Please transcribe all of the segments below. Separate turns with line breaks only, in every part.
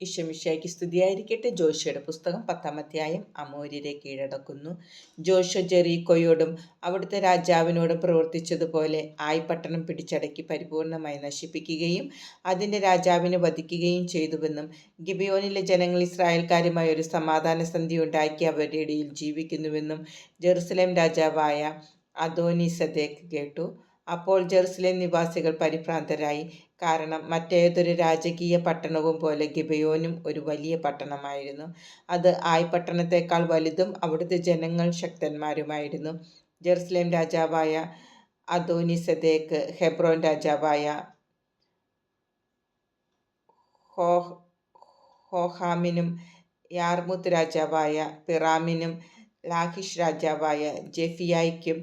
ഈശോമിശിഹായ്ക്ക് സ്തുതിയായിരിക്കട്ടെ. ജോഷയുടെ പുസ്തകം പത്താം അധ്യായം അമോര്യരെ കീഴടക്കുന്നു. ജോഷ ജെറീക്കോയോടും അവിടുത്തെ രാജാവിനോടും പ്രവർത്തിച്ചതുപോലെ ആയി പട്ടണം പിടിച്ചടക്കി പരിപൂർണമായി നശിപ്പിക്കുകയും അതിന്റെ രാജാവിനെ വധിക്കുകയും ചെയ്തുവെന്നും ഗിബിയോനിലെ ജനങ്ങൾ ഇസ്രായേൽക്കാരുമായി ഒരു സമാധാന സന്ധി ഉണ്ടാക്കി അവരുടെ ഇടയിൽ ജീവിക്കുന്നുവെന്നും ജെറുസലേം രാജാവായ അദോനിസദേക്ക് കേട്ടു. അപ്പോൾ ജെറുസലേം നിവാസികൾ പരിഭ്രാന്തരായി. കാരണം മറ്റേതൊരു രാജകീയ പട്ടണവും പോലെ ഗിബയോനും ഒരു വലിയ പട്ടണമായിരുന്നു. അത് ആയ് പട്ടണത്തേക്കാൾ വലുതും അവിടുത്തെ ജനങ്ങൾ ശക്തന്മാരുമായിരുന്നു. ജെറുസലേം രാജാവായ അദോനിസദേക്ക് ഹെബ്രോൻ രാജാവായ ഹോ ഹോഹാമിനും യാർമുത്ത് രാജാവായ പിറാമിനും ലാഹിഷ് രാജാവായ ജെഫിയായ്ക്കും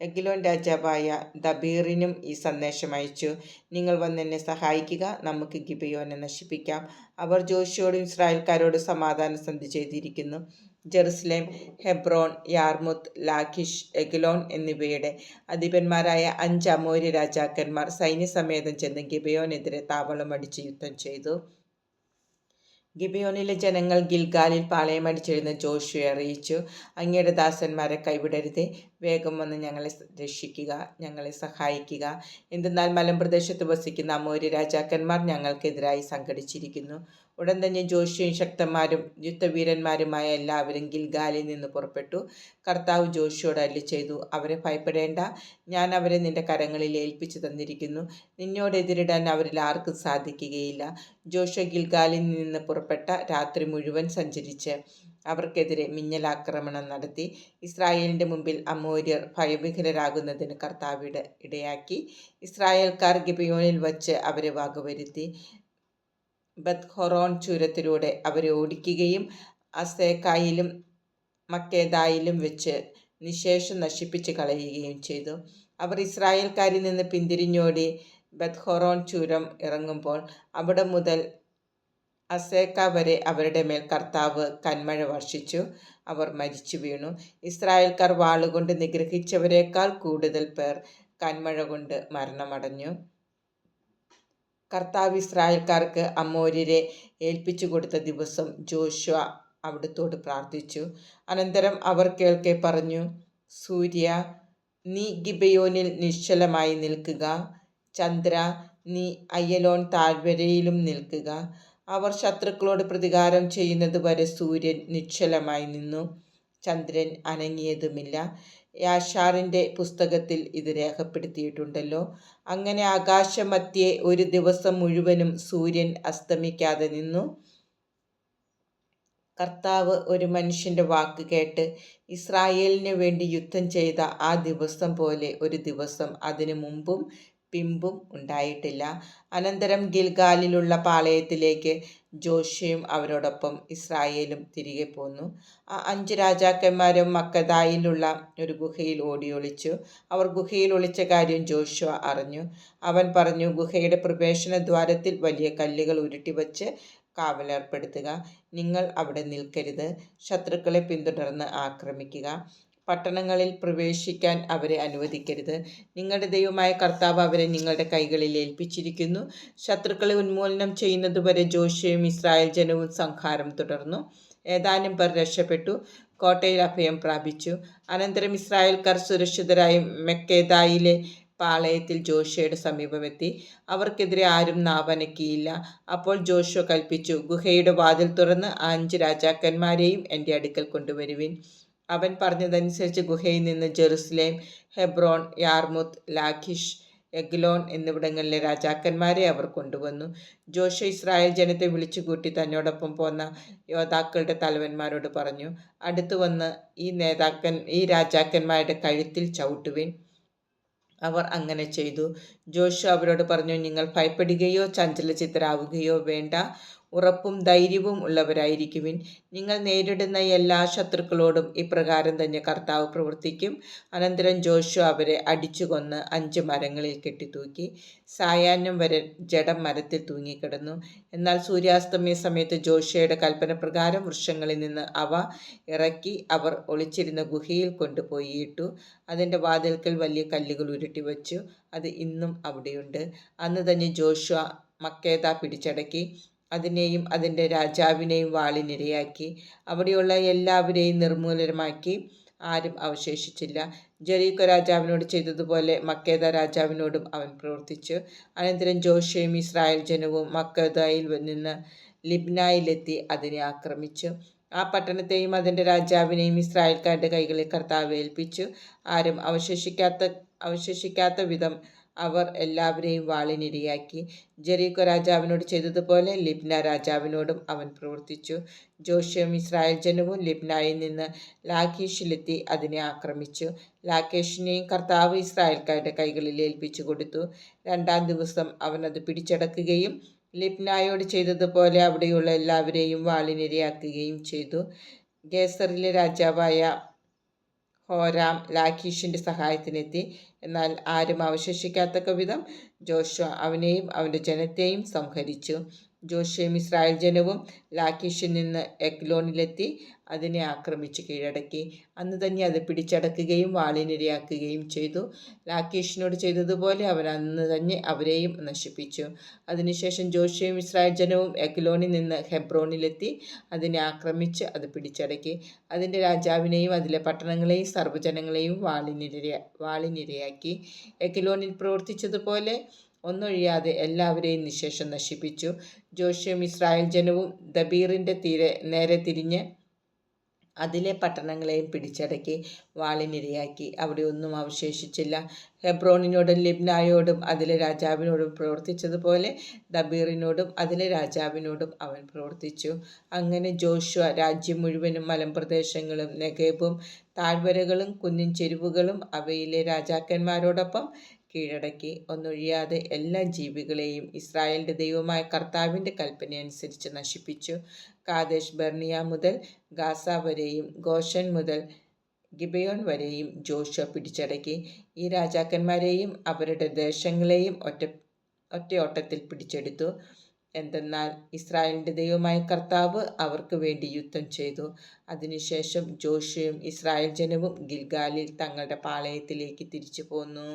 എഗ്ലോൻ രാജാവായ ദബീറിനും ഈ സന്ദേശം അയച്ചു. നിങ്ങൾ വന്നെന്നെ സഹായിക്കുക. നമുക്ക് ഗിബയോനെ നശിപ്പിക്കാം. അവർ ജോഷിയോടും ഇസ്രായേൽക്കാരോട് സമാധാന സന്ധി ചെയ്തിരിക്കുന്നു. Jerusalem Hebron Jarmuth Lachish Eglon എന്നിവയുടെ അധിപന്മാരായ അഞ്ച് അമോര്യ രാജാക്കന്മാർ സൈന്യസമേതം ചെന്ന് ഗിബയോനെതിരെ താവളം അടിച്ച് യുദ്ധം ചെയ്തു. ഗിബിയോണിലെ ജനങ്ങൾ ഗിൽഗാലിൽ പാളയമടിച്ചിരുന്ന ജോഷുവെ അറിയിച്ചു. അങ്ങയുടെ ദാസന്മാരെ കൈവിടരുതേ. വേഗം വന്ന് ഞങ്ങളെ രക്ഷിക്കുക ഞങ്ങളെ സഹായിക്കുക. എന്തെന്നാൽ മലമ്പ്രദേശത്ത് വസിക്കുന്ന അമൂര്യ രാജാക്കന്മാർ ഞങ്ങൾക്കെതിരായി സംഘടിച്ചിരിക്കുന്നു. ഉടൻ തന്നെ ജോഷിയും ശക്തന്മാരും യുദ്ധവീരന്മാരുമായ എല്ലാവരും ഗിൽഗാലിൽ നിന്ന് പുറപ്പെട്ടു. കർത്താവ് ജോഷിയോട് അല്ലി ചെയ്തു അവരെ ഭയപ്പെടേണ്ട. ഞാൻ അവരെ നിന്റെ കരങ്ങളിൽ ഏൽപ്പിച്ചു തന്നിരിക്കുന്നു. നിന്നോട് എതിരിടാൻ അവരിൽ ആർക്കും സാധിക്കുകയില്ല. ജോഷ ഗിൽഗാലിൽ നിന്ന് പുറപ്പെട്ട രാത്രി മുഴുവൻ സഞ്ചരിച്ച് അവർക്കെതിരെ മിന്നലാക്രമണം നടത്തി ഇസ്രായേലിന്റെ മുമ്പിൽ അമോര്യർ ഭയവിഹ്വലരാകുന്നതിന് കർത്താവിയുടെ ഇടയാക്കി. ഇസ്രായേൽക്കാർ ഗിബയോനിൽ വച്ച് അവരെ വകവരുത്തി. ബത്ഹൊറോൺ ചുരത്തിലൂടെ അവരെ ഓടിക്കുകയും അസേക്കായിലും മക്കേദായിലും വെച്ച് നിശേഷം നശിപ്പിച്ച് കളയുകയും ചെയ്തു. അവർ ഇസ്രായേൽക്കാരിൽ നിന്ന് പിന്തിരിഞ്ഞോടി ബത്ഹൊറോൺ ചുരം ഇറങ്ങുമ്പോൾ അവിടെ മുതൽ അസേക്ക വരെ അവരുടെ മേൽ കർത്താവ് കന്മഴ വർഷിച്ചു. അവർ മരിച്ചു വീണു. ഇസ്രായേൽക്കാർ വാളുകൊണ്ട് നിഗ്രഹിച്ചവരെക്കാൾ കൂടുതൽ പേർ കന്മഴ കൊണ്ട് മരണമടഞ്ഞു. കർത്താവ് ഇസ്രായേൽക്കാർക്ക് അമ്മൂരിരെ ഏൽപ്പിച്ചു കൊടുത്ത ദിവസം ജോഷ്വ അവിടുത്തോട് പ്രാർത്ഥിച്ചു. അനന്തരം അവർ കേൾക്കെ പറഞ്ഞു സൂര്യ നീ ഗിബയോനിൽ നിശ്ചലമായി നിൽക്കുക. ചന്ദ്ര നീ അയ്യലോൺ താഴ്വരയിലും നിൽക്കുക. അവർ ശത്രുക്കളോട് പ്രതികാരം ചെയ്യുന്നത് വരെ സൂര്യൻ നിശ്ചലമായി നിന്നു. ചന്ദ്രൻ അനങ്ങിയതുമില്ല. യാഷാറിന്റെ പുസ്തകത്തിൽ ഇത് രേഖപ്പെടുത്തിയിട്ടുണ്ടല്ലോ. അങ്ങനെ ആകാശമധ്യേ ഒരു ദിവസം മുഴുവനും സൂര്യൻ അസ്തമിക്കാതെ നിന്നു. കർത്താവ് ഒരു മനുഷ്യന്റെ വാക്ക് കേട്ട് ഇസ്രായേലിന് വേണ്ടി യുദ്ധം ചെയ്ത ആ ദിവസം പോലെ ഒരു ദിവസം അതിനു മുമ്പും പിമ്പും ഉണ്ടായിട്ടില്ല. അനന്തരം ഗിൽഗാലിലുള്ള പാളയത്തിലേക്ക് ജോഷിയും അവരോടൊപ്പം ഇസ്രായേലും തിരികെ പോന്നു. ആ അഞ്ച് രാജാക്കന്മാരും മക്കതായിലുള്ള ഒരു ഗുഹയിൽ ഓടിയൊളിച്ചു അവർ ഗുഹയിൽ ഒളിച്ച കാര്യം ജോഷുവ അറിഞ്ഞു. അവൻ പറഞ്ഞു ഗുഹയുടെ പ്രവേശന ദ്വാരത്തിൽ വലിയ കല്ലുകൾ ഉരുട്ടിവച്ച് കാവലേർപ്പെടുത്തുക. നിങ്ങൾ അവിടെ നിൽക്കരുത്. ശത്രുക്കളെ പിന്തുടർന്ന് ആക്രമിക്കുക. പട്ടണങ്ങളിൽ പ്രവേശിക്കാൻ അവരെ അനുവദിക്കരുത്. നിങ്ങളുടെ ദൈവമായ കർത്താവ് അവരെ നിങ്ങളുടെ കൈകളിൽ ഏൽപ്പിച്ചിരിക്കുന്നു. ശത്രുക്കളെ ഉന്മൂലനം ചെയ്യുന്നതുവരെ ജോഷിയും ഇസ്രായേൽ ജനവും സംഹാരം തുടർന്നു. ഏതാനും പേർ രക്ഷപ്പെട്ടു. കോട്ടയിൽ അഭയം പ്രാപിച്ചു. അനന്തരം ഇസ്രായേൽക്കാർ സുരക്ഷിതരായി മെക്കേദായിലെ പാളയത്തിൽ ജോഷയുടെ സമീപമെത്തി. അവർക്കെതിരെ ആരും നാവനക്കിയില്ല. അപ്പോൾ ജോഷോ കൽപ്പിച്ചു ഗുഹയുടെ വാതിൽ തുറന്ന് അഞ്ച് രാജാക്കന്മാരെയും എന്റെ അടുക്കൽ കൊണ്ടുവരുവിൻ. അവൻ പറഞ്ഞതനുസരിച്ച് ഗുഹയിൽ നിന്ന് Jerusalem Hebron Jarmuth Lachish Eglon എന്നിവിടങ്ങളിലെ രാജാക്കന്മാരെ അവർ കൊണ്ടുവന്നു. ജോഷ ഇസ്രായേൽ ജനത്തെ വിളിച്ചുകൂട്ടി തന്നോടൊപ്പം പോന്ന യോദ്ധാക്കളുടെ തലവന്മാരോട് പറഞ്ഞു അടുത്തു വന്ന് ഈ നേതാക്കൻ ഈ രാജാക്കന്മാരുടെ കഴുത്തിൽ ചവിട്ടുവിൻ. അവർ അങ്ങനെ ചെയ്തു. ജോഷു അവരോട് പറഞ്ഞു നിങ്ങൾ ഭയപ്പെടുകയോ ചഞ്ചലചിത്തരാവുകയോ വേണ്ട. ഉറപ്പും ധൈര്യവും ഉള്ളവരായിരിക്കുവിൻ. നിങ്ങൾ നേരിടുന്ന എല്ലാ ശത്രുക്കളോടും ഇപ്രകാരം തന്നെ കർത്താവ് പ്രവർത്തിക്കും. അനന്തരം ജോഷു അവരെ അടിച്ചു കൊന്ന് അഞ്ച് മരങ്ങളിൽ കെട്ടിത്തൂക്കി. സായാഹ്നം വരെ ജഡം മരത്തിൽ തൂങ്ങിക്കിടന്നു. എന്നാൽ സൂര്യാസ്തമയ സമയത്ത് ജോഷയുടെ കൽപ്പന പ്രകാരം വൃക്ഷങ്ങളിൽ നിന്ന് അവ ഇറക്കി അവർ ഒളിച്ചിരുന്ന ഗുഹയിൽ കൊണ്ടുപോയി ഇട്ടു. അതിന്റെ വാതിൽക്കൽ വലിയ കല്ലുകൾ ഉരുട്ടി വച്ചു അത് ഇന്നും അവിടെയുണ്ട്. അന്ന് തന്നെ ജോഷ മക്കേത പിടിച്ചടക്കി. അതിനെയും അതിന്റെ രാജാവിനെയും വാളിനിരയാക്കി അവിടെയുള്ള എല്ലാവരെയും നിർമൂലമാക്കി ആരും അവശേഷിച്ചില്ല. ജെറീക്കോ രാജാവിനോട് ചെയ്തതുപോലെ മക്കേദ രാജാവിനോടും അവൻ പ്രവർത്തിച്ചു. അനന്തരം ജോഷയും ഇസ്രായേൽ ജനവും മക്കേദയിൽ നിന്ന് ലിബ്നായിലെത്തി അതിനെ ആക്രമിച്ചു. ആ പട്ടണത്തെയും അതിന്റെ രാജാവിനെയും ഇസ്രായേൽക്കാരുടെ കൈകളിൽ കർത്താവ് ഏൽപ്പിച്ചു. ആരും അവശേഷിക്കാത്ത അവശേഷിക്കാത്ത വിധം അവർ എല്ലാവരെയും വാളിനിരയാക്കി. ജെറീക്കോ രാജാവിനോട് ചെയ്തതുപോലെ ലിബ്ന രാജാവിനോടും അവൻ പ്രവർത്തിച്ചു. ജോഷ്യം ഇസ്രായേൽ ജനവും ലിബ്നായിൽ നിന്ന് ലാഖീഷിലെത്തി അതിനെ ആക്രമിച്ചു. ലാഖേഷിനെയും കർത്താവ് ഇസ്രായേൽക്കാരുടെ കൈകളിൽ ഏൽപ്പിച്ചു കൊടുത്തു. രണ്ടാം ദിവസം അവൻ അത് പിടിച്ചടക്കുകയും ലിബ്നായോട് ചെയ്തതുപോലെ അവിടെയുള്ള എല്ലാവരെയും വാളിനിരയാക്കുകയും ചെയ്തു. ഗേസറിലെ രാജാവായ ഹോരാം ലാഖീഷിന്റെ സഹായത്തിനെത്തി. എന്നാൽ ആരും അവശേഷിക്കാത്തക്ക വിധം ജോഷ അവനെയും അവന്റെ ജനത്തെയും സംഹരിച്ചു. ജോഷയും ഇസ്രായേൽ ജനവും ലാക്കീഷിൽ നിന്ന് എക്ലോണിലെത്തി അതിനെ ആക്രമിച്ച് കീഴടക്കി. അന്ന് തന്നെ അത് പിടിച്ചടക്കുകയും വാളിനിരയാക്കുകയും ചെയ്തു. ലാക്കീഷിനോട് ചെയ്തതുപോലെ അവൻ അന്ന് തന്നെ അവരെയും നശിപ്പിച്ചു. അതിനുശേഷം ജോഷിയും ഇസ്രായേൽ ജനവും എക്ലോണിൽ നിന്ന് ഹെബ്രോണിലെത്തി അതിനെ ആക്രമിച്ച് അത് പിടിച്ചടക്കി. അതിന്റെ രാജാവിനെയും അതിലെ പട്ടണങ്ങളെയും സർവജനങ്ങളെയും വാളിനിരയാ വാളിനിരയാക്കി. എക്ലോണിൽ പ്രവർത്തിച്ചതുപോലെ ഒന്നൊഴിയാതെ എല്ലാവരെയും നിശേഷം നശിപ്പിച്ചു. ജോഷ്യം ഇസ്രായേൽ ജനവും ദബീറിന്റെ തീരെ നേരെ തിരിഞ്ഞ് അതിലെ പട്ടണങ്ങളെയും പിടിച്ചടക്കി വാളിനിരയാക്കി. അവിടെ ഒന്നും അവശേഷിച്ചില്ല. ഹെബ്രോണിനോടും ലിബ്നായോടും അതിലെ രാജാവിനോടും പ്രവർത്തിച്ചതുപോലെ ദബീറിനോടും അതിലെ രാജാവിനോടും അവൻ പ്രവർത്തിച്ചു. അങ്ങനെ ജോഷുവ രാജ്യം മുഴുവനും മലമ്പ്രദേശങ്ങളും നെഗേബും താഴ്വരകളും കുന്നിൻ ചെരുവുകളും അവയിലെ രാജാക്കന്മാരോടൊപ്പം കീഴടക്കി. ഒന്നൊഴിയാതെ എല്ലാ ജീവികളെയും ഇസ്രായേലിന്റെ ദൈവമായ കർത്താവിന്റെ കൽപ്പനയനുസരിച്ച് നശിപ്പിച്ചു. കാദേശ് ബർണിയ മുതൽ ഗാസ വരെയും ഗോഷൻ മുതൽ ഗിബയോൺ വരെയും ജോഷ പിടിച്ചടക്കി. ഈ രാജാക്കന്മാരെയും അവരുടെ ദേശങ്ങളെയും ഒറ്റ ഒറ്റയോട്ടത്തിൽ പിടിച്ചെടുത്തു. എന്തെന്നാൽ ഇസ്രായേലിന്റെ ദൈവമായ കർത്താവ് അവർക്ക് വേണ്ടി യുദ്ധം ചെയ്തു. അതിനുശേഷം ജോഷയും ഇസ്രായേൽ ജനവും ഗിൽഗാലിൽ തങ്ങളുടെ പാളയത്തിലേക്ക് തിരിച്ചു പോന്നു.